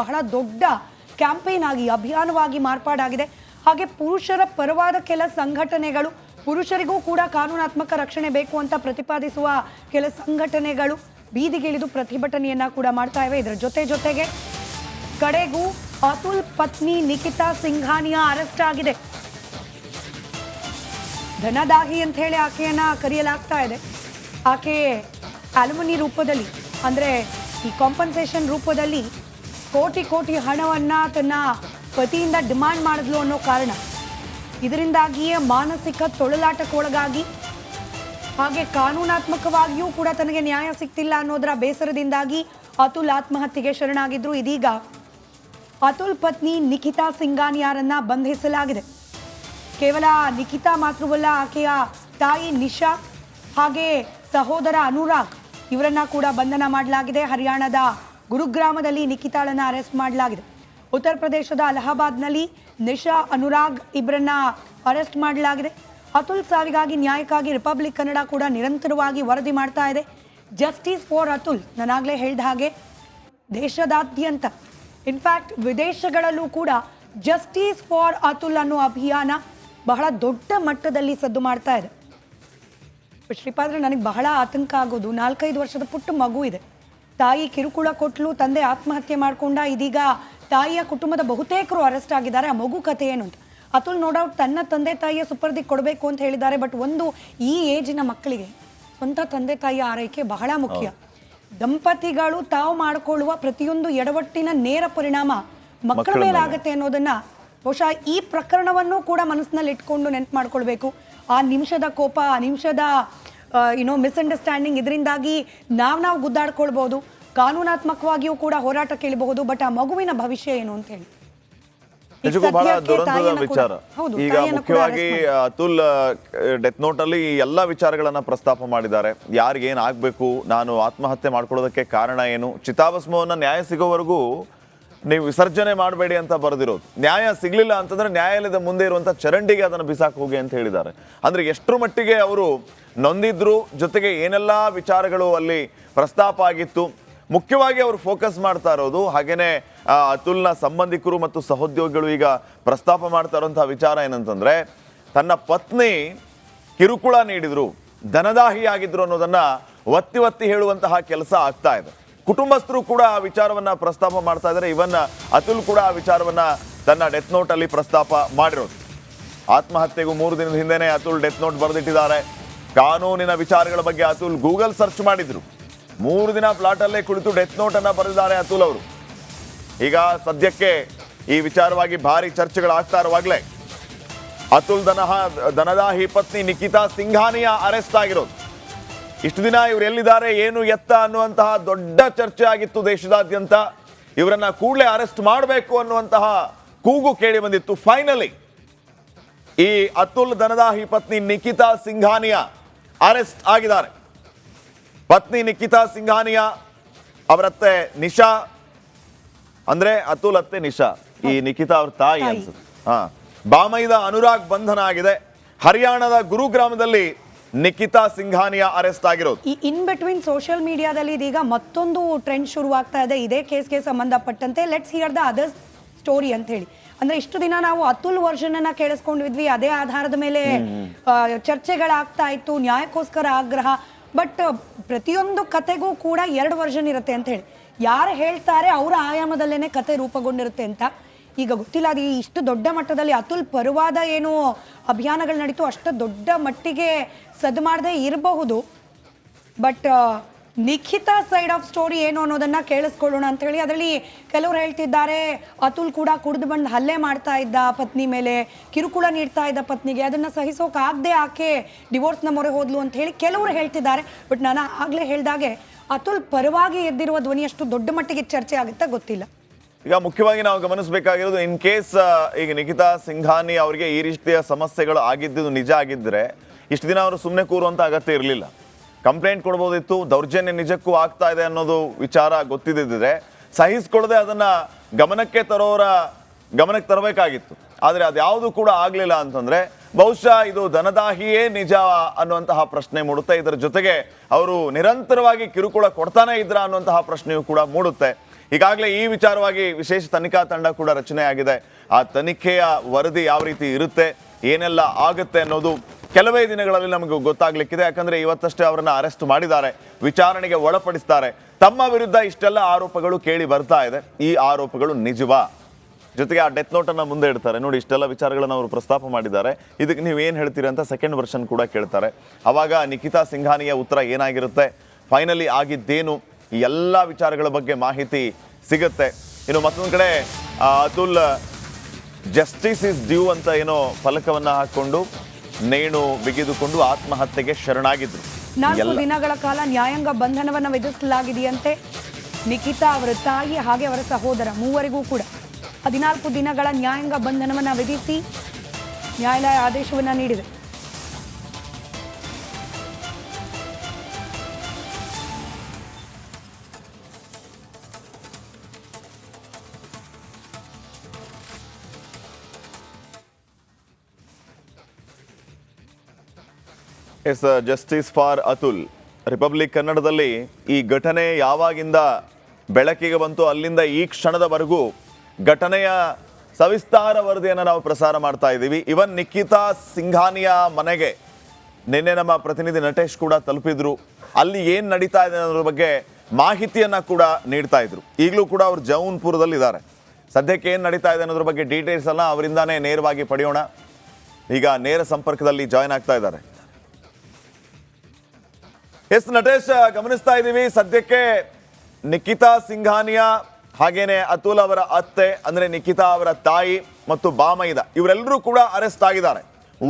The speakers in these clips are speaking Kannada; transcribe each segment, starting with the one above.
ಬಹಳ ದೊಡ್ಡ ಕ್ಯಾಂಪೇನ್ ಆಗಿ, ಅಭಿಯಾನವಾಗಿ ಮಾರ್ಪಾಡಾಗಿದೆ. ಹಾಗೆ ಪುರುಷರ ಪರವಾದ ಕೆಲ ಸಂಘಟನೆಗಳು, ಪುರುಷರಿಗೂ ಕೂಡ ಕಾನೂನಾತ್ಮಕ ರಕ್ಷಣೆ ಬೇಕು ಅಂತ ಪ್ರತಿಪಾದಿಸುವ ಕೆಲ ಸಂಘಟನೆಗಳು ಬೀದಿಗಿಳಿದು ಪ್ರತಿಭಟನೆಯನ್ನ ಕೂಡ ಮಾಡ್ತಾ ಇವೆ. ಇದರ ಜೊತೆ ಜೊತೆಗೆ ಕಡೆಗೂ ಅತುಲ್ ಪತ್ನಿ ನಿಖಿತಾ ಸಿಂಘಾನಿಯಾ ಅರೆಸ್ಟ್ ಆಗಿದೆ. ಧನದಾಹಿ ಅಂತ ಹೇಳಿ ಆಕೆಯನ್ನ ಕರೆಯಲಾಗ್ತಾ ಇದೆ. ಆಕೆ ಅಲ್ಯುಮಿನಿ ರೂಪದಲ್ಲಿ, ಅಂದ್ರೆ ಈ ಕಾಂಪನ್ಸೇಷನ್ ರೂಪದಲ್ಲಿ ಕೋಟಿ ಕೋಟಿ ಹಣವನ್ನ ತನ್ನ ಪತಿಯಿಂದ ಡಿಮಾಂಡ್ ಮಾಡಿದ್ಲು ಅನ್ನೋ ಕಾರಣ. ಇದರಿಂದಾಗಿಯೇ ಮಾನಸಿಕ ತೊಳಲಾಟಕ್ಕೊಳಗಾಗಿ ಹಾಗೆ ಕಾನೂನಾತ್ಮಕವಾಗಿಯೂ ಕೂಡ ತನಗೆ ನ್ಯಾಯ ಸಿಗ್ತಿಲ್ಲ ಅನ್ನೋದರ ಬೇಸರದಿಂದಾಗಿ ಅತುಲ್ ಆತ್ಮಹತ್ಯೆಗೆ ಶರಣಾಗಿದ್ರು. ಇದೀಗ ಅತುಲ್ ಪತ್ನಿ ನಿಖಿತಾ ಸಿಂಗಾನಿಯಾರನ್ನ ಬಂಧಿಸಲಾಗಿದೆ. ಕೇವಲ ನಿಖಿತಾ ಮಾತ್ರವಲ್ಲ, ಆಕೆಯ ತಾಯಿ ನಿಶಾ ಹಾಗೆ ಸಹೋದರ ಅನುರಾಗ್ ಇವರನ್ನ ಕೂಡ ಬಂಧನ ಮಾಡಲಾಗಿದೆ ಹರಿಯಾಣದ ಗುರುಗ್ರಾಮದಲ್ಲಿ ನಿಖಿತಾಳನ್ನು ಅರೆಸ್ಟ್ ಮಾಡಲಾಗಿದೆ. ಉತ್ತರ ಪ್ರದೇಶದ ಅಲಹಾಬಾದ್ನಲ್ಲಿ ನಿಶಾ, ಅನುರಾಗ್ ಇಬ್ಬರನ್ನ ಅರೆಸ್ಟ್ ಮಾಡಲಾಗಿದೆ. ಅತುಲ್ ಸಾವಿಗಾಗಿ ನ್ಯಾಯಕ್ಕಾಗಿ ರಿಪಬ್ಲಿಕ್ ಕನ್ನಡ ಕೂಡ ನಿರಂತರವಾಗಿ ವರದಿ ಮಾಡ್ತಾ ಇದೆ. ಜಸ್ಟಿಸ್ ಫಾರ್ ಅತುಲ್ ನಾನಾಗಲೇ ಹೇಳಿದ ಹಾಗೆ ದೇಶದಾದ್ಯಂತ, ಇನ್ಫ್ಯಾಕ್ಟ್ ವಿದೇಶಗಳಲ್ಲೂ ಕೂಡ ಜಸ್ಟಿಸ್ ಫಾರ್ ಅತುಲ್ ಅನ್ನೋ ಅಭಿಯಾನ ಬಹಳ ದೊಡ್ಡ ಮಟ್ಟದಲ್ಲಿ ಸದ್ದು ಮಾಡ್ತಾ ಇದೆ. ಶ್ರೀಪಾದ್ರೆ, ನನಗೆ ಬಹಳ ಆತಂಕ ಆಗೋದು. ನಾಲ್ಕೈದು ವರ್ಷದ ಪುಟ್ಟ ಮಗು ಇದೆ. ತಾಯಿ ಕಿರುಕುಳ ಕೊಟ್ಲು ತಂದೆ ಆತ್ಮಹತ್ಯೆ ಮಾಡಿಕೊಂಡ ಇದೀಗ ತಾಯಿಯ ಕುಟುಂಬದ ಬಹುತೇಕರು ಅರೆಸ್ಟ್ ಆಗಿದ್ದಾರೆ. ಆ ಮಗು ಕಥೆ ಏನು ಅಂತ. ಅತುಲ್ ನೋ ಡೌಟ್ ತನ್ನ ತಂದೆ ತಾಯಿಯ ಸುಪರ್ದಿ ಕೊಡಬೇಕು ಅಂತ ಹೇಳಿದ್ದಾರೆ. ಬಟ್ ಒಂದು ಈ ಏಜಿನ ಮಕ್ಕಳಿಗೆ ಸ್ವಂತ ತಂದೆ ತಾಯಿಯ ಆರೈಕೆ ಬಹಳ ಮುಖ್ಯ. ದಂಪತಿಗಳು ತಾವು ಮಾಡಿಕೊಳ್ಳುವ ಪ್ರತಿಯೊಂದು ಎಡವಟ್ಟಿನ ನೇರ ಪರಿಣಾಮ ಮಕ್ಕಳ ಮೇಲೆ. ಆಗತ್ತೆ ಅನ್ನೋದನ್ನ ಬಹುಶಃ ಈ ಪ್ರಕರಣವನ್ನು ಕೂಡ ಮನಸ್ಸಿನಲ್ಲಿ ಇಟ್ಕೊಂಡು ನೆನ್ಪು ಮಾಡ್ಕೊಳ್ಬೇಕು. ಆ ನಿಮಿಷದ ಕೋಪ ಆ ನಿಮಿಷದ ಏನೋ ಮಿಸ್ಅಂಡರ್ಸ್ಟ್ಯಾಂಡಿಂಗ್ ಇದರಿಂದಾಗಿ ನಾವು ನಾವು ಗುದ್ದಾಡ್ಕೊಳ್ಬಹುದು ಕಾನೂನಾತ್ಮಕವಾಗಿಯೂ ಕೂಡ ಹೋರಾಟ ಕೇಳಬಹುದು ಬಟ್ ಆ ಮಗುವಿನ ಭವಿಷ್ಯ ಏನು ಅಂತ ಹೇಳಿ. ಬಹಳ ದುರಂತದ ವಿಚಾರ. ಈಗ ಮುಖ್ಯವಾಗಿ ಅತುಲ್ ಡೆತ್ ನೋಟ್ ಅಲ್ಲಿ ಎಲ್ಲಾ ವಿಚಾರಗಳನ್ನ ಪ್ರಸ್ತಾಪ ಮಾಡಿದ್ದಾರೆ. ಯಾರಿಗೆ ಏನ್ ಆಗ್ಬೇಕು ನಾನು ಆತ್ಮಹತ್ಯೆ ಮಾಡ್ಕೊಳ್ಳೋದಕ್ಕೆ ಕಾರಣ ಏನು? ಚಿತಾಭಸ್ಮವನ್ನ ನ್ಯಾಯ ಸಿಗೋವರೆಗೂ ನೀವು ವಿಸರ್ಜನೆ ಮಾಡಬೇಡಿ ಅಂತ ಬರೆದಿರೋದು. ನ್ಯಾಯ ಸಿಗಲಿಲ್ಲ ಅಂತಂದ್ರೆ ನ್ಯಾಯಾಲಯದ ಮುಂದೆ ಇರುವಂಥ ಚರಂಡಿಗೆ ಅದನ್ನು ಬಿಸಾಕ್ ಹೋಗಿ ಅಂತ ಹೇಳಿದ್ದಾರೆ. ಅಂದ್ರೆ ಎಷ್ಟರ ಮಟ್ಟಿಗೆ ಅವರು ನೊಂದಿದ್ರು, ಜೊತೆಗೆ ಏನೆಲ್ಲ ವಿಚಾರಗಳು ಅಲ್ಲಿ ಪ್ರಸ್ತಾಪ ಆಗಿತ್ತು, ಮುಖ್ಯವಾಗಿ ಅವರು ಫೋಕಸ್ ಮಾಡ್ತಾ ಇರೋದು ಹಾಗೆಯೇ ಅತುಲ್ನ ಸಂಬಂಧಿಕರು ಮತ್ತು ಸಹೋದ್ಯೋಗಿಗಳು ಈಗ ಪ್ರಸ್ತಾಪ ಮಾಡ್ತಾ ಇರುವಂತಹ ವಿಚಾರ ಏನಂತಂದ್ರೆ, ತನ್ನ ಪತ್ನಿ ಕಿರುಕುಳ ನೀಡಿದರು ಧನದಾಹಿಯಾಗಿದ್ರು ಅನ್ನೋದನ್ನ ಒತ್ತಿ ಒತ್ತಿ ಹೇಳುವಂತಹ ಕೆಲಸ ಆಗ್ತಾ ಇದೆ. ಕುಟುಂಬಸ್ಥರು ಕೂಡ ಆ ವಿಚಾರವನ್ನ ಪ್ರಸ್ತಾಪ ಮಾಡ್ತಾ ಇದ್ದಾರೆ. ಇವನ್ನ ಅತುಲ್ ಕೂಡ ಆ ವಿಚಾರವನ್ನ ತನ್ನ ಡೆತ್ ನೋಟ್ ಅಲ್ಲಿ ಪ್ರಸ್ತಾಪ ಮಾಡಿರೋದು. ಆತ್ಮಹತ್ಯೆಗೂ ಮೂರು ದಿನದ ಹಿಂದೆನೆ ಅತುಲ್ ಡೆತ್ ನೋಟ್ ಬರೆದಿಟ್ಟಿದ್ದಾರೆ. ಕಾನೂನಿನ ವಿಚಾರಗಳ ಬಗ್ಗೆ ಅತುಲ್ ಗೂಗಲ್ ಸರ್ಚ್ ಮಾಡಿದ್ರು. ಮೂರು ದಿನ ಫ್ಲಾಟ್ ಅಲ್ಲೇ ಕುಳಿತು ಡೆತ್ ನೋಟ್ ಅನ್ನ ಬರೆದಿದ್ದಾರೆ ಅತುಲ್ ಅವರು. ಈಗ ಸದ್ಯಕ್ಕೆ ಈ ವಿಚಾರವಾಗಿ ಭಾರಿ ಚರ್ಚೆಗಳಾಗ್ತಾ ಇರುವಾಗಲೇ. ಅತುಲ್ ದನಹ, ದನದಾಹಿ ಪತ್ನಿ ನಿಖಿತಾ ಸಿಂಘಾನಿಯಾ ಅರೆಸ್ಟ್ ಆಗಿರೋದು. ಇಷ್ಟು ದಿನ ಇವರು ಎಲ್ಲಿದ್ದಾರೆ ಏನು ಎತ್ತ ಅನ್ನುವಂತಹ ದೊಡ್ಡ ಚರ್ಚೆ ಆಗಿತ್ತು ದೇಶದಾದ್ಯಂತ. ಇವರನ್ನ ಕೂಡಲೇ ಅರೆಸ್ಟ್ ಮಾಡಬೇಕು ಅನ್ನುವಂತಹ ಕೂಗು ಕೇಳಿ ಬಂದಿತ್ತು. ಫೈನಲಿ ಈ ಅತುಲ್ ದನದಾಹಿ ಪತ್ನಿ ನಿಖಿತಾ ಸಿಂಘಾನಿಯಾ ಅರೆಸ್ಟ್ ಆಗಿದ್ದಾರೆ. ಪತ್ನಿ ನಿಖಿತಾ ಸಿಂಘಾನಿಯಾ ಅವರತ್ತೆ ನಿಶಾ. ಅಂದ್ರೆ ಅತುಲ್ ಅತ್ತೆ ನಿಶಾ ಈ ನಿಖಿತಾ ಅವ್ರ ತಾಯಿ. ಅನ್ಸುತ್ತೆ. ಹಾ. ಬಾಮೈದ ಅನುರಾಗ್ ಬಂಧನ ಆಗಿದೆ. ಹರಿಯಾಣದ ಗುರುಗ್ರಾಮದಲ್ಲಿ ನಿಖಿತಾ ಸಿಂಘಾನಿಯಾ ಅರೆಸ್ಟ್ ಆಗಿರೋದು. ಈ ಇನ್ ಬಿಟ್ವೀನ್ ಸೋಷಿಯಲ್ ಮೀಡಿಯಾದಲ್ಲಿ ಇದೀಗ ಮತ್ತೊಂದು ಟ್ರೆಂಡ್ ಶುರುವಾಗ್ತಾ ಇದೆ. ಇದೇ ಕೇಸ್ಗೆ ಸಂಬಂಧಪಟ್ಟಂತೆ let's hear the other story ಅಂತ ಹೇಳಿ. ಅಂದ್ರೆ ಇಷ್ಟು ದಿನ ನಾವು ಅತುಲ್ ವರ್ಷನ್ ಅನ್ನ ಕೇಳಿಸ್ಕೊಂಡಿದ್ವಿ. ಅದೇ ಆಧಾರದ ಮೇಲೆ ಚರ್ಚೆಗಳಾಗ್ತಾ ಇತ್ತು ನ್ಯಾಯಕ್ಕೋಸ್ಕರ ಆಗ್ರಹ. ಬಟ್ ಪ್ರತಿಯೊಂದು ಕತೆಗೂ ಕೂಡ ಎರಡು ವರ್ಷನ್ ಇರುತ್ತೆ ಅಂತ ಹೇಳಿ. ಯಾರು ಹೇಳ್ತಾರೆ ಅವರ ಆಯಾಮದಲ್ಲೇನೆ ಕತೆ ರೂಪುಗೊಂಡಿರುತ್ತೆ ಅಂತ ಈಗ ಗೊತ್ತಿಲ್ಲ. ಅದು ಇಷ್ಟು ದೊಡ್ಡ ಮಟ್ಟದಲ್ಲಿ ಅತುಲ್ ಪರವಾದ ಏನು ಅಭಿಯಾನಗಳು ನಡೀತು, ಅಷ್ಟು ದೊಡ್ಡ ಮಟ್ಟಿಗೆ ಸದ್ದು ಮಾಡದೆ ಇರಬಹುದು. But Nikita side of story ಏನು ಅನ್ನೋದನ್ನ ಕೇಳಿಸ್ಕೊಳ್ಳೋಣ ಅಂತ ಹೇಳಿ ಅದರಲ್ಲಿ ಕೆಲವರು ಹೇಳ್ತಿದ್ದಾರೆ, ಅತುಲ್ ಕೂಡ ಕುಡಿದು ಬಂದು ಹಲ್ಲೆ ಮಾಡ್ತಾ ಇದ್ದ ಪತ್ನಿ ಮೇಲೆ, ಕಿರುಕುಳ ನೀಡ್ತಾ ಇದ್ದ ಪತ್ನಿಗೆ, ಅದನ್ನ ಸಹಿಸೋಕಾಗದೆ ಆಕೆ ಡಿವೋರ್ಸ್ನ ಮೊರೆ ಹೋದ್ಲು ಅಂತ ಹೇಳಿ ಕೆಲವರು ಹೇಳ್ತಿದ್ದಾರೆ. ಬಟ್ ನಾನು ಆಗ್ಲೇ ಹೇಳ್ದಾಗೆ, ಅತುಲ್ ಪರವಾಗಿ ಎದ್ದಿರುವ ಧ್ವನಿ ಅಷ್ಟು ದೊಡ್ಡ ಮಟ್ಟಿಗೆ ಚರ್ಚೆ ಆಗುತ್ತಾ ಗೊತ್ತಿಲ್ಲ. ಈಗ ಮುಖ್ಯವಾಗಿ ನಾವು ಗಮನಿಸಬೇಕಾಗಿರೋದು ಇನ್ ಕೇಸ್ ಈಗ ನಿಖಿತಾ ಸಿಂಘಾನಿ ಅವರಿಗೆ ಈ ರೀತಿಯ ಸಮಸ್ಯೆಗಳು ಆಗಿದ್ದು ನಿಜ ಆಗಿದ್ದರೆ ಇಷ್ಟು ದಿನ ಅವರು ಸುಮ್ಮನೆ ಕೂರುವಂಥ ಅಗತ್ಯ ಇರಲಿಲ್ಲ. ಕಂಪ್ಲೇಂಟ್ ಕೊಡ್ಬೋದಿತ್ತು, ದೌರ್ಜನ್ಯ ನಿಜಕ್ಕೂ ಆಗ್ತಾ ಇದೆ ಅನ್ನೋದು ವಿಚಾರ ಗೊತ್ತಿದ್ದಿದ್ರೆ ಸಹಿಸ್ಕೊಳ್ಳದೆ ಅದನ್ನು ಗಮನಕ್ಕೆ ತರೋರ, ಗಮನಕ್ಕೆ ತರಬೇಕಾಗಿತ್ತು. ಆದರೆ ಅದ್ಯಾವುದು ಕೂಡ ಆಗಲಿಲ್ಲ ಅಂತಂದರೆ ಬಹುಶಃ ಇದು ದನದಾಹಿಯೇ ನಿಜ ಅನ್ನುವಂತಹ ಪ್ರಶ್ನೆ ಮೂಡುತ್ತೆ. ಇದರ ಜೊತೆಗೆ ಅವರು ನಿರಂತರವಾಗಿ ಕಿರುಕುಳ ಕೊಡ್ತಾನೆ ಇದ್ರ ಅನ್ನುವಂತಹ ಪ್ರಶ್ನೆಯೂ ಕೂಡ ಮೂಡುತ್ತೆ. ಈಗಾಗಲೇ ಈ ವಿಚಾರವಾಗಿ ವಿಶೇಷ ತನಿಖಾ ತಂಡ ಕೂಡ ರಚನೆ ಆಗಿದೆ ಆ ತನಿಖೆಯ ವರದಿ ಯಾವ ರೀತಿ ಇರುತ್ತೆ, ಏನೆಲ್ಲ ಆಗುತ್ತೆ ಅನ್ನೋದು ಕೆಲವೇ ದಿನಗಳಲ್ಲಿ ನಮಗೆ ಗೊತ್ತಾಗ್ಲಿಕ್ಕಿದೆ. ಯಾಕಂದ್ರೆ ಇವತ್ತಷ್ಟೇ ಅವರನ್ನ ಅರೆಸ್ಟ್ ಮಾಡಿದ್ದಾರೆ, ವಿಚಾರಣೆಗೆ ಒಳಪಡಿಸ್ತಾರೆ. ತಮ್ಮ ವಿರುದ್ಧ ಇಷ್ಟೆಲ್ಲ ಆರೋಪಗಳು ಕೇಳಿ ಬರ್ತಾ ಇದೆ. ಈ ಆರೋಪಗಳು ನಿಜವಾ? ಜೊತೆಗೆ ಆ ಡೆತ್ ನೋಟ್ ಅನ್ನ ಮುಂದೆ ಇಡ್ತಾರೆ. ನೋಡಿ, ಇಷ್ಟೆಲ್ಲ ವಿಚಾರಗಳನ್ನು ಅವರು ಪ್ರಸ್ತಾಪ ಮಾಡಿದ್ದಾರೆ. ಇದಕ್ಕೆ ನೀವು ಏನು ಹೇಳ್ತೀರಿ ಅಂತ ಸೆಕೆಂಡ್ ವರ್ಷನ್ ಕೂಡ ಕೇಳ್ತಾರೆ. ಅವಾಗ ನಿಖಿತಾ ಸಿಂಘಾನಿಯ ಉತ್ತರ ಏನಾಗಿರುತ್ತೆ? ಫೈನಲಿ ಆಗಿದ್ದೇನು? ಈ ಎಲ್ಲ ವಿಚಾರಗಳ ಬಗ್ಗೆ ಮಾಹಿತಿ ಸಿಗುತ್ತೆ. ಇನ್ನು ಮತ್ತೊಂದು ಕಡೆ ಅತುಲ್ ಜಸ್ಟಿಸ್ ಇಸ್ ಡ್ಯೂ ಅಂತ ಏನೋ ಫಲಕವನ್ನ ಹಾಕೊಂಡು ನೇಣು ಬಿಗಿದುಕೊಂಡು ಆತ್ಮಹತ್ಯೆಗೆ ಶರಣಾಗಿದ್ರು. ನಾಲ್ಕು ದಿನಗಳ ಕಾಲ ನ್ಯಾಯಾಂಗ ಬಂಧನವನ್ನು ವಿಧಿಸಲಾಗಿದೆಯಂತೆ ನಿಖಿತಾ ಅವರ ತಾಯಿ ಹಾಗೆ ಅವರ ಸಹೋದರ ಮೂವರಿಗೂ ಕೂಡ. ಹದಿನಾಲ್ಕು ದಿನಗಳ ನ್ಯಾಯಾಂಗ ಬಂಧನವನ್ನು ವಿಧಿಸಿ ನ್ಯಾಯಾಲಯ ಆದೇಶವನ್ನು ನೀಡಿದೆ. Yes justice for Atul. Republic ಕನ್ನಡದಲ್ಲಿ ಈ ಘಟನೆ ಯಾವಾಗಿಂದ ಬೆಳಕಿಗೆ ಬಂತು, ಅಲ್ಲಿಂದ ಈ ಕ್ಷಣದವರೆಗೂ ಘಟನೆಯ ಸವಿಸ್ತಾರ ವರದಿಯನ್ನು ನಾವು ಪ್ರಸಾರ ಮಾಡ್ತಾ ಇದ್ದೀವಿ. ಇವನ್ ನಿಖಿತಾ ಸಿಂಘಾನಿಯ ಮನೆಗೆ ನಿನ್ನೆ ನಮ್ಮ ಪ್ರತಿನಿಧಿ ನಟೇಶ್ ಕೂಡ ತಲುಪಿದ್ರು. ಅಲ್ಲಿ ಏನು ನಡೀತಾ ಇದೆ ಅನ್ನೋದ್ರ ಬಗ್ಗೆ ಮಾಹಿತಿಯನ್ನ ಕೂಡ ನೀಡ್ತಾ ಇದ್ರು. ಈಗಲೂ ಕೂಡ ಅವರು ಜೌನ್ಪುರದಲ್ಲಿ ಇದ್ದಾರೆ. ಸದ್ಯಕ್ಕೆ ಏನು ನಡೀತಾ ಇದೆ ಅನ್ನೋದ್ರ ಬಗ್ಗೆ ಡೀಟೇಲ್ಸ್ ಎಲ್ಲ ಅವರಿಂದಾನೇ ನೇರವಾಗಿ ಪಡೆಯೋಣ. ಈಗ ನೇರ ಸಂಪರ್ಕದಲ್ಲಿ ಜಾಯ್ನ್ ಆಗ್ತಾ ಇದ್ದಾರೆ. ಎಸ್ ನಟೇಶ್, ಗಮನಿಸ್ತಾ ಇದ್ದೀವಿ. ಸದ್ಯಕ್ಕೆ ನಿಖಿತಾ ಸಿಂಘಾನಿಯಾ, ಹಾಗೇನೆ ಅತುಲ್ ಅವರ ಅತ್ತೆ, ಅಂದ್ರೆ ನಿಖಿತಾ ಅವರ ತಾಯಿ ಮತ್ತು ಬಾಮೈದ. ಇವರೆಲ್ಲರೂ ಕೂಡ ಅರೆಸ್ಟ್ ಆಗಿದ್ದಾರೆ.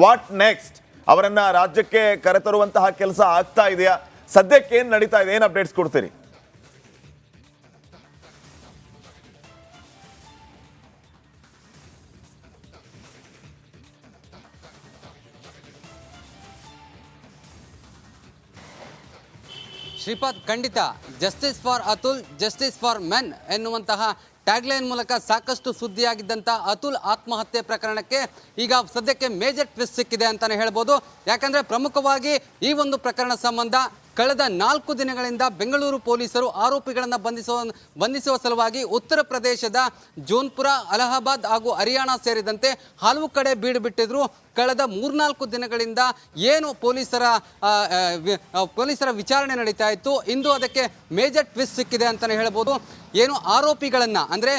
ವಾಟ್ ನೆಕ್ಸ್ಟ್ ಅವರನ್ನ ರಾಜ್ಯಕ್ಕೆ ಕರೆತರುವಂತಹ ಕೆಲಸ ಆಗ್ತಾ ಇದೆಯಾ? ಸದ್ಯಕ್ಕೆ ಏನ್ ನಡೀತಾ ಇದೆ? ಏನ್ ಅಪ್ಡೇಟ್ಸ್ ಕೊಡ್ತೀರಿ? ಶ್ರೀಪಾದ್ ಖಂಡಿತ justice for Atul justice for men ಎನ್ನುವಂತಹ ಟ್ಯಾಗ್ಲೈನ್ ಮೂಲಕ ಸಾಕಷ್ಟು ಸುದ್ದಿಯಾಗಿದ್ದಂಥ ಅತುಲ್ ಆತ್ಮಹತ್ಯೆ ಪ್ರಕರಣಕ್ಕೆ ಈಗ ಸದ್ಯಕ್ಕೆ ಮೇಜರ್ ಟ್ವಿಸ್ಟ್ ಸಿಕ್ಕಿದೆ ಅಂತಾನೆ ಹೇಳ್ಬೋದು. ಯಾಕಂದ್ರೆ ಪ್ರಮುಖವಾಗಿ ಈ ಒಂದು ಪ್ರಕರಣ ಸಂಬಂಧ ಕಳೆದ ನಾಲ್ಕು ದಿನಗಳಿಂದ ಬೆಂಗಳೂರು ಪೊಲೀಸರು ಆರೋಪಿಗಳನ್ನು ಬಂಧಿಸುವ ಬಂಧಿಸುವ ಸಲುವಾಗಿ ಉತ್ತರ ಪ್ರದೇಶದ ಜೋನ್ಪುರ, ಅಲಹಾಬಾದ್ ಹಾಗೂ ಹರಿಯಾಣ ಸೇರಿದಂತೆ ಹಲವು ಕಡೆ ಬೀಡು ಬಿಟ್ಟಿದ್ರು. ಕಳೆದ ಮೂರ್ನಾಲ್ಕು ದಿನಗಳಿಂದ ಏನು ಪೊಲೀಸರ ಪೊಲೀಸರ ವಿಚಾರಣೆ ನಡೀತಾ ಇತ್ತು. ಇಂದು ಅದಕ್ಕೆ ಮೇಜರ್ ಟ್ವಿಸ್ಟ್ ಸಿಕ್ಕಿದೆ ಅಂತಲೇ ಹೇಳ್ಬೋದು. ಏನು ಆರೋಪಿಗಳನ್ನು, ಅಂದರೆ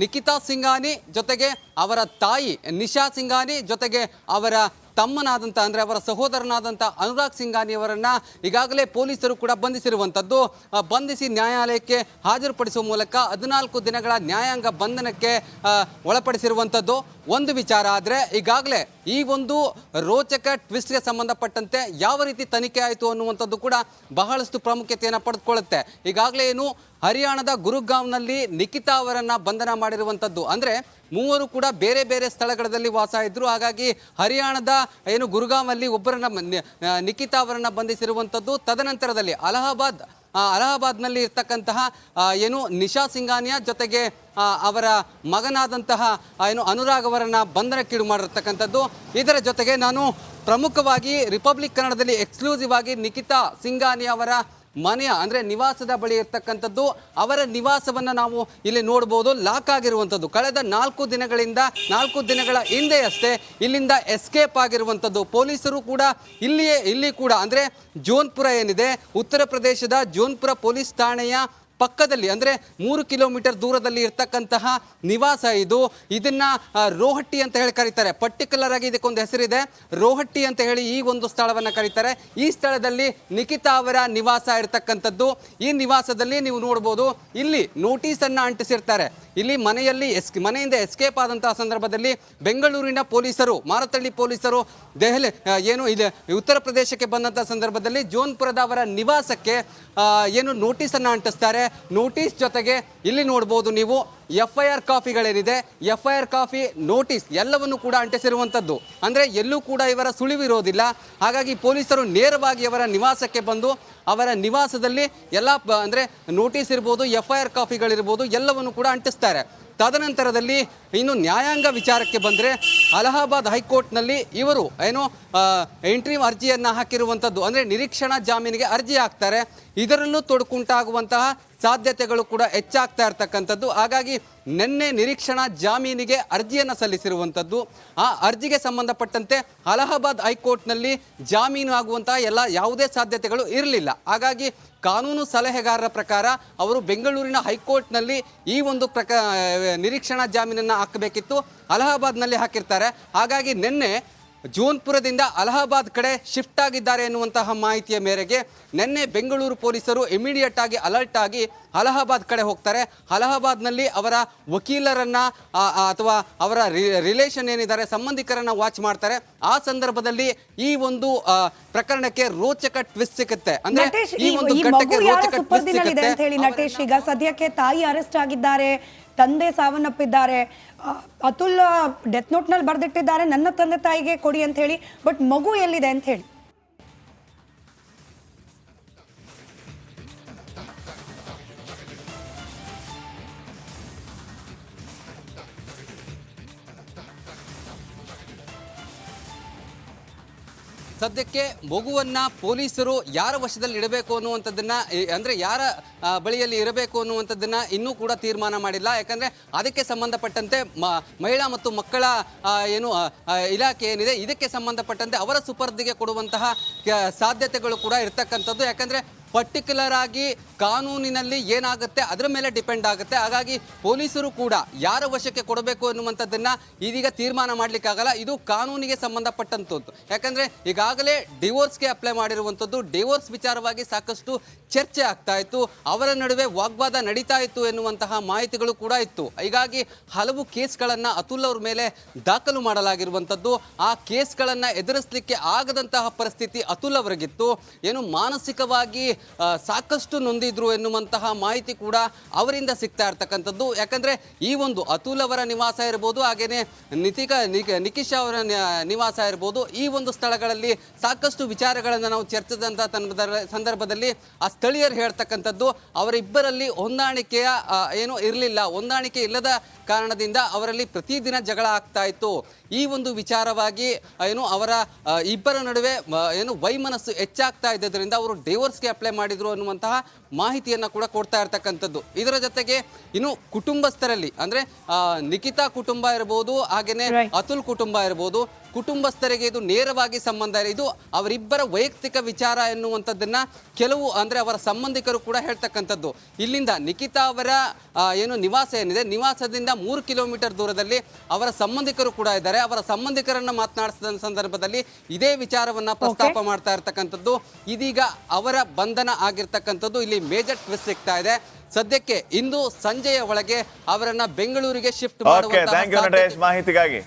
ನಿಖಿತಾ ಸಿಂಗಾನಿ ಜೊತೆಗೆ ಅವರ ತಾಯಿ ನಿಶಾ ಸಿಂಗಾನಿ ಜೊತೆಗೆ ಅವರ ತಮ್ಮನಾದಂಥ ಅಂದರೆ ಅವರ ಸಹೋದರನಾದಂಥ ಅನುರಾಗ್ ಸಿಂಘಾನಿಯವರನ್ನ ಈಗಾಗಲೇ ಪೊಲೀಸರು ಕೂಡ ಬಂಧಿಸಿರುವಂಥದ್ದು ಬಂಧಿಸಿ ನ್ಯಾಯಾಲಯಕ್ಕೆ ಹಾಜರುಪಡಿಸುವ ಮೂಲಕ ಹದಿನಾಲ್ಕು ದಿನಗಳ ನ್ಯಾಯಾಂಗ ಬಂಧನಕ್ಕೆ ಒಳಪಡಿಸಿರುವಂಥದ್ದು ಒಂದು ವಿಚಾರ ಆದರೆ ಈಗಾಗಲೇ ಈ ಒಂದು ರೋಚಕ ಟ್ವಿಸ್ಟ್ಗೆ ಸಂಬಂಧಪಟ್ಟಂತೆ ಯಾವ ರೀತಿ ತನಿಖೆ ಆಯಿತು ಅನ್ನುವಂಥದ್ದು ಕೂಡ ಬಹಳಷ್ಟು ಪ್ರಾಮುಖ್ಯತೆಯನ್ನು ಪಡೆದುಕೊಳ್ಳುತ್ತೆ. ಈಗಾಗಲೇ ಏನು ಹರಿಯಾಣದ ಗುರುಗಾಂವ್ನಲ್ಲಿ ನಿಖಿತಾ ಅವರನ್ನು ಬಂಧನ ಮಾಡಿರುವಂಥದ್ದು. ಅಂದರೆ ಮೂವರು ಕೂಡ ಬೇರೆ ಬೇರೆ ಸ್ಥಳಗಳಲ್ಲಿ ವಾಸ ಇದ್ದರು ಹಾಗಾಗಿ ಹರಿಯಾಣದ ಏನು ಗುರುಗಾಂವಲ್ಲಿ ಒಬ್ಬರನ್ನ ನಿಖಿತಾ ಅವರನ್ನು ಬಂಧಿಸಿರುವಂಥದ್ದು. ತದನಂತರದಲ್ಲಿ ಅಲಹಾಬಾದ್ ಅಲಹಾಬಾದ್ನಲ್ಲಿ ಇರ್ತಕ್ಕಂತಹ ಏನು ನಿಶಾ ಸಿಂಗಾನಿಯಾ ಜೊತೆಗೆ ಅವರ ಮಗನಾದಂತಹ ಏನು ಅನುರಾಗ್ ಅವರನ್ನು ಬಂಧನಕ್ಕೀಡು ಮಾಡಿರ್ತಕ್ಕಂಥದ್ದು. ಇದರ ಜೊತೆಗೆ ನಾನು ಪ್ರಮುಖವಾಗಿ ರಿಪಬ್ಲಿಕ್ ಕನ್ನಡದಲ್ಲಿ ಎಕ್ಸ್ಕ್ಲೂಸಿವ್ ಆಗಿ ನಿಖಿತಾ ಸಿಂಗಾನಿಯಾ ಅವರ ಮನೆಯ, ಅಂದರೆ ನಿವಾಸದ ಬಳಿ ಇರ್ತಕ್ಕಂಥದ್ದು, ಅವರ ನಿವಾಸವನ್ನು ನಾವು ಇಲ್ಲಿ ನೋಡ್ಬೋದು. ಲಾಕ್ ಆಗಿರುವಂಥದ್ದು. ಕಳೆದ ನಾಲ್ಕು ದಿನಗಳಿಂದ, ನಾಲ್ಕು ದಿನಗಳ ಹಿಂದೆಯಷ್ಟೇ ಇಲ್ಲಿಂದ ಎಸ್ಕೇಪ್ ಆಗಿರುವಂಥದ್ದು. ಪೊಲೀಸರು ಕೂಡ ಇಲ್ಲಿಯೇ, ಇಲ್ಲಿ ಕೂಡ, ಅಂದರೆ ಜೋನ್ಪುರ ಏನಿದೆ, ಉತ್ತರ ಪ್ರದೇಶದ ಜೋನ್ಪುರ ಪೊಲೀಸ್ ಠಾಣೆಯ ಪಕ್ಕದಲ್ಲಿ, ಅಂದರೆ ಮೂರು ಕಿಲೋಮೀಟರ್ ದೂರದಲ್ಲಿ ಇರ್ತಕ್ಕಂತಹ ನಿವಾಸ ಇದು. ಇದನ್ನ ರೋಹಟ್ಟಿ ಅಂತ ಹೇಳಿ ಕರೀತಾರೆ. ಪರ್ಟಿಕ್ಯುಲರ್ ಆಗಿ ಇದಕ್ಕೊಂದು ಹೆಸರಿದೆ. ರೋಹಟ್ಟಿ ಅಂತ ಹೇಳಿ ಈ ಒಂದು ಸ್ಥಳವನ್ನು ಕರೀತಾರೆ. ಈ ಸ್ಥಳದಲ್ಲಿ ನಿಖಿತಾ ಅವರ ನಿವಾಸ ಇರತಕ್ಕಂಥದ್ದು. ಈ ನಿವಾಸದಲ್ಲಿ ನೀವು ನೋಡ್ಬೋದು, ಇಲ್ಲಿ ನೋಟಿಸ್ ಅನ್ನ ಅಂಟಿಸಿರ್ತಾರೆ. ಇಲ್ಲಿ ಮನೆಯಲ್ಲಿ ಎಸ್ ಮನೆಯಿಂದ ಎಸ್ಕೇಪ್ ಆದಂತಹ ಸಂದರ್ಭದಲ್ಲಿ ಬೆಂಗಳೂರಿನ ಪೊಲೀಸರು, ಮಾರತಳ್ಳಿ ಪೊಲೀಸರು, ದೆಹಲಿ ಏನು ಇದೆ ಉತ್ತರ ಪ್ರದೇಶಕ್ಕೆ ಬಂದಂಥ ಸಂದರ್ಭದಲ್ಲಿ ಜೋನ್ಪುರದ ಅವರ ನಿವಾಸಕ್ಕೆ ಏನು ನೋಟಿಸನ್ನು ಅಂಟಿಸ್ತಾರೆ. ನೋಟಿಸ್ ಜೊತೆಗೆ ಇಲ್ಲಿ ನೋಡ್ಬೋದು ನೀವು F I R ಕಾಪಿಗಳೇನಿದೆ F I R copy notice ಎಲ್ಲವನ್ನು ಕೂಡ ಅಂಟಿಸಿರುವಂಥದ್ದು. ಅಂದರೆ ಎಲ್ಲೂ ಕೂಡ ಇವರ ಸುಳಿವಿರೋದಿಲ್ಲ. ಹಾಗಾಗಿ ಪೊಲೀಸರು ನೇರವಾಗಿ ಅವರ ನಿವಾಸಕ್ಕೆ ಬಂದು ಅವರ ನಿವಾಸದಲ್ಲಿ ಎಲ್ಲ ಅಂದರೆ ನೋಟಿಸ್ ಇರ್ಬೋದು ಎಫ್ ಐ ಆರ್ ಕಾಪಿಗಳಿರ್ಬೋದು ಎಲ್ಲವನ್ನು ಕೂಡ ಅಂಟಿಸ್ತಾರೆ. ತದನಂತರದಲ್ಲಿ ಇನ್ನು ನ್ಯಾಯಾಂಗ ವಿಚಾರಕ್ಕೆ ಬಂದರೆ ಅಲಹಾಬಾದ್ ಹೈಕೋರ್ಟ್ನಲ್ಲಿ ಇವರು ಏನು ಎಂಟ್ರಿ ಅರ್ಜಿಯನ್ನು ಹಾಕಿರುವಂಥದ್ದು. ಅಂದರೆ ನಿರೀಕ್ಷಣಾ ಜಾಮೀನಿಗೆ ಅರ್ಜಿ ಹಾಕ್ತಾರೆ. ಇದರಲ್ಲೂ ತೊಡಕುಂಟಾಗುವಂತಹ ಸಾಧ್ಯತೆಗಳು ಕೂಡ ಹೆಚ್ಚಾಗ್ತಾ ಇರ್ತಕ್ಕಂಥದ್ದು. ಹಾಗಾಗಿ ನಿನ್ನೆ ನಿರೀಕ್ಷಣಾ ಜಾಮೀನಿಗೆ ಅರ್ಜಿಯನ್ನು ಸಲ್ಲಿಸಿರುವಂಥದ್ದು. ಆ ಅರ್ಜಿಗೆ ಸಂಬಂಧಪಟ್ಟಂತೆ ಅಲಹಾಬಾದ್ ಹೈಕೋರ್ಟ್ನಲ್ಲಿ ಜಾಮೀನು ಆಗುವಂತಹ ಎಲ್ಲ ಯಾವುದೇ ಸಾಧ್ಯತೆಗಳು ಇರಲಿಲ್ಲ. ಹಾಗಾಗಿ ಕಾನೂನು ಸಲಹೆಗಾರರ ಪ್ರಕಾರ ಅವರು ಬೆಂಗಳೂರಿನ ಹೈಕೋರ್ಟ್ನಲ್ಲಿ ಈ ಒಂದು ಪ್ರಕ, ನಿರೀಕ್ಷಣಾ ಜಾಮೀನನ್ನು ಹಾಕಬೇಕಿತ್ತು. ಅಲಹಾಬಾದ್ನಲ್ಲಿ ಹಾಕಿರ್ತಾರೆ. ಹಾಗಾಗಿ ನಿನ್ನೆ ಜೋನ್ಪುರದಿಂದ ಅಲಹಾಬಾದ್ ಕಡೆ ಶಿಫ್ಟ್ ಆಗಿದ್ದಾರೆ ಎನ್ನುವಂತಹ ಮಾಹಿತಿಯ ಮೇರೆಗೆ ನಿನ್ನೆ ಬೆಂಗಳೂರು ಪೊಲೀಸರು ಇಮಿಡಿಯೇಟ್ ಆಗಿ ಅಲರ್ಟ್ ಆಗಿ ಅಲಹಾಬಾದ್ ಕಡೆ ಹೋಗ್ತಾರೆ. ಅಲಹಾಬಾದ್ನಲ್ಲಿ ಅವರ ವಕೀಲರನ್ನ ಅಥವಾ ಅವರ ರಿಲೇಷನ್ ಏನಿದ್ದಾರೆ ಸಂಬಂಧಿಕರನ್ನ ವಾಚ್ ಮಾಡ್ತಾರೆ. ಆ ಸಂದರ್ಭದಲ್ಲಿ ಈ ಒಂದು ಪ್ರಕರಣಕ್ಕೆ ರೋಚಕ ಟ್ವಿಸ್ಟ್ ಸಿಗುತ್ತೆ. ಅಂದ್ರೆ ಈ ಒಂದು ಘಟ್ಟಕ್ಕೆ ರೋಚಕ ಟ್ವಿಸ್ಟ್ ಸಿಗುತ್ತೆ. ನಟೇಶ್ ಈಗ ಸದ್ಯಕ್ಕೆ ತಾಯಿ ಅರೆಸ್ಟ್ ಆಗಿದ್ದಾರೆ. ತಂದೆ ಸಾವನ್ನಪ್ಪಿದ್ದಾರೆ. ಅತುಲ್ ಡೆತ್ ನೋಟ್ನಲ್ಲಿ ಬರ್ದಿಟ್ಟಿದ್ದಾರೆ. ನನ್ನ ತಂದೆ ತಾಯಿಗೆ ಕೊಡಿ ಅಂತ ಹೇಳಿ ಬಟ್ ಮಗು ಎಲ್ಲಿದೆ ಅಂತ ಹೇಳಿ. ಸದ್ಯಕ್ಕೆ ಮಗುವನ್ನ ಪೊಲೀಸರು ಯಾರ ವಶದಲ್ಲಿ ಇಡಬೇಕು ಅನ್ನುವಂಥದ್ದನ್ನ ಅಂದ್ರೆ ಯಾರ ಬಳಿಯಲ್ಲಿ ಇರಬೇಕು ಅನ್ನುವಂಥದ್ದನ್ನ ಇನ್ನೂ ಕೂಡ ತೀರ್ಮಾನ ಮಾಡಿಲ್ಲ. ಯಾಕಂದ್ರೆ ಅದಕ್ಕೆ ಸಂಬಂಧಪಟ್ಟಂತೆ ಮಹಿಳಾ ಮತ್ತು ಮಕ್ಕಳ ಏನು ಇಲಾಖೆ ಏನಿದೆ, ಇದಕ್ಕೆ ಸಂಬಂಧಪಟ್ಟಂತೆ ಅವರ ಸುಪರ್ದಿಗೆ ಕೊಡುವಂತಹ ಸಾಧ್ಯತೆಗಳು ಕೂಡ ಇರ್ತಕ್ಕಂಥದ್ದು. ಯಾಕಂದ್ರೆ ಪರ್ಟಿಕ್ಯುಲರ್ ಆಗಿ ಕಾನೂನಿನಲ್ಲಿ ಏನಾಗುತ್ತೆ, ಅದರ ಮೇಲೆ ಡಿಪೆಂಡ್ ಆಗುತ್ತೆ. ಹಾಗಾಗಿ ಪೊಲೀಸರು ಕೂಡ ಯಾರ ವಶಕ್ಕೆ ಕೊಡಬೇಕು ಅನ್ನುವಂಥದ್ದನ್ನು ಇದೀಗ ತೀರ್ಮಾನ ಮಾಡಲಿಕ್ಕಾಗಲ್ಲ ಇದು ಕಾನೂನಿಗೆ ಸಂಬಂಧಪಟ್ಟಂಥದ್ದು. ಯಾಕಂದ್ರೆ ಈಗಾಗಲೇ ಡಿವೋರ್ಸ್ಗೆ ಅಪ್ಲೈ ಮಾಡಿರುವಂಥದ್ದು ಡಿವೋರ್ಸ್ ವಿಚಾರವಾಗಿ ಸಾಕಷ್ಟು ಚರ್ಚೆ ಆಗ್ತಾ ಇತ್ತು. ಅವರ ನಡುವೆ ವಾಗ್ವಾದ ನಡೀತಾ ಇತ್ತು ಎನ್ನುವಂತಹ ಮಾಹಿತಿಗಳು ಕೂಡ ಇತ್ತು. ಹೀಗಾಗಿ ಹಲವು ಕೇಸ್ಗಳನ್ನು ಅತುಲ್ ಅವ್ರ ಮೇಲೆ ದಾಖಲು ಮಾಡಲಾಗಿರುವಂಥದ್ದು. ಆ ಕೇಸ್ಗಳನ್ನು ಎದುರಿಸಲಿಕ್ಕೆ ಆಗದಂತಹ ಪರಿಸ್ಥಿತಿ ಅತುಲ್ ಅವರಿಗಿತ್ತು. ಏನು ಮಾನಸಿಕವಾಗಿ ಸಾಕಷ್ಟು ನೊಂದಿದ್ರು ಎನ್ನುವಂತಹ ಮಾಹಿತಿ ಕೂಡ ಅವರಿಂದ ಸಿಗ್ತಾ ಇರ್ತಕ್ಕಂಥದ್ದು. ಯಾಕಂದ್ರೆ ಈ ಒಂದು ಅತುಲ್ ಅವರ ನಿವಾಸ ಇರ್ಬೋದು, ಹಾಗೇನೆ ನಿತಿಕಾ ನಿಖಿಶ್ ಅವರ ನಿವಾಸ ಇರ್ಬೋದು, ಈ ಒಂದು ಸ್ಥಳಗಳಲ್ಲಿ ಸಾಕಷ್ಟು ವಿಚಾರಗಳನ್ನು ನಾವು ಚರ್ಚಿಸಿದಂಥ ಸಂದರ್ಭ- ಸಂದರ್ಭದಲ್ಲಿ ಆ ಸ್ಥಳೀಯರು ಹೇಳ್ತಕ್ಕಂಥದ್ದು, ಅವರಿಬ್ಬರಲ್ಲಿ ಹೊಂದಾಣಿಕೆಯ ಏನು ಇರಲಿಲ್ಲ. ಹೊಂದಾಣಿಕೆ ಇಲ್ಲದ ಕಾರಣದಿಂದ ಅವರಲ್ಲಿ ಪ್ರತಿದಿನ ಜಗಳ ಆಗ್ತಾ ಇತ್ತು. ಈ ಒಂದು ವಿಚಾರವಾಗಿ ಏನು ಅವರ ಇಬ್ಬರ ನಡುವೆ ಏನು ವೈಮನಸ್ಸು ಹೆಚ್ಚಾಗ್ತಾ ಇದ್ದರಿಂದ ಅವರು ಡೈವೋರ್ಸ್ಗೆ ಅಪ್ಲೈ ಮಾಡಿದ್ರು ಅನ್ನುವಂತಹ ಮಾಹಿತಿಯನ್ನ ಕೂಡ ಕೊಡ್ತಾ ಇರ್ತಕ್ಕಂಥದ್ದು. ಇದರ ಜೊತೆಗೆ ಇನ್ನು ಕುಟುಂಬಸ್ಥರಲ್ಲಿ ಅಂದ್ರೆ ನಿಖಿತಾ ಕುಟುಂಬ ಇರಬಹುದು ಹಾಗೇನೆ ಅತುಲ್ ಕುಟುಂಬ ಇರಬಹುದು ಕುಟುಂಬಸ್ಥರಿಗೆ ಇದು ನೇರವಾಗಿ ಸಂಬಂಧ ಇದೆ ಇದು ಅವರಿಬ್ಬರ ವೈಯಕ್ತಿಕ ವಿಚಾರ ಎನ್ನುವಂಥದ್ದನ್ನ ಕೆಲವು ಅಂದ್ರೆ ಅವರ ಸಂಬಂಧಿಕರು ಕೂಡ ಹೇಳ್ತಕ್ಕಂಥದ್ದು. ಇಲ್ಲಿಂದ ನಿಖಿತಾ ಅವರ ಏನು ನಿವಾಸ ಏನಿದೆ ನಿವಾಸದಿಂದ ಮೂರು ಕಿಲೋಮೀಟರ್ ದೂರದಲ್ಲಿ ಅವರ ಸಂಬಂಧಿಕರು ಕೂಡ ಇದ್ದಾರೆ. ಅವರ ಸಂಬಂಧಿಕರನ್ನ ಮಾತನಾಡಿಸಿದ ಸಂದರ್ಭದಲ್ಲಿ ಇದೇ ವಿಚಾರವನ್ನ ಪ್ರಸ್ತಾಪ ಮಾಡ್ತಾ ಇರ್ತಕ್ಕಂಥದ್ದು. ಇದೀಗ ಅವರ ಬಂಧನ ಆಗಿರ್ತಕ್ಕಂಥದ್ದು ಇಲ್ಲಿ ಮೇಜರ್ ಟ್ವಿಸ್ಟ್ ಸಿಗ್ತಾ ಇದೆ. ಸದ್ಯಕ್ಕೆ ಇಂದು ಸಂಜೆಯ ಒಳಗೆ ಅವರನ್ನ ಬೆಂಗಳೂರಿಗೆ ಶಿಫ್ಟ್ ಮಾಡುವಂತಹ ಮಾಹಿತಿಗಾಗಿ.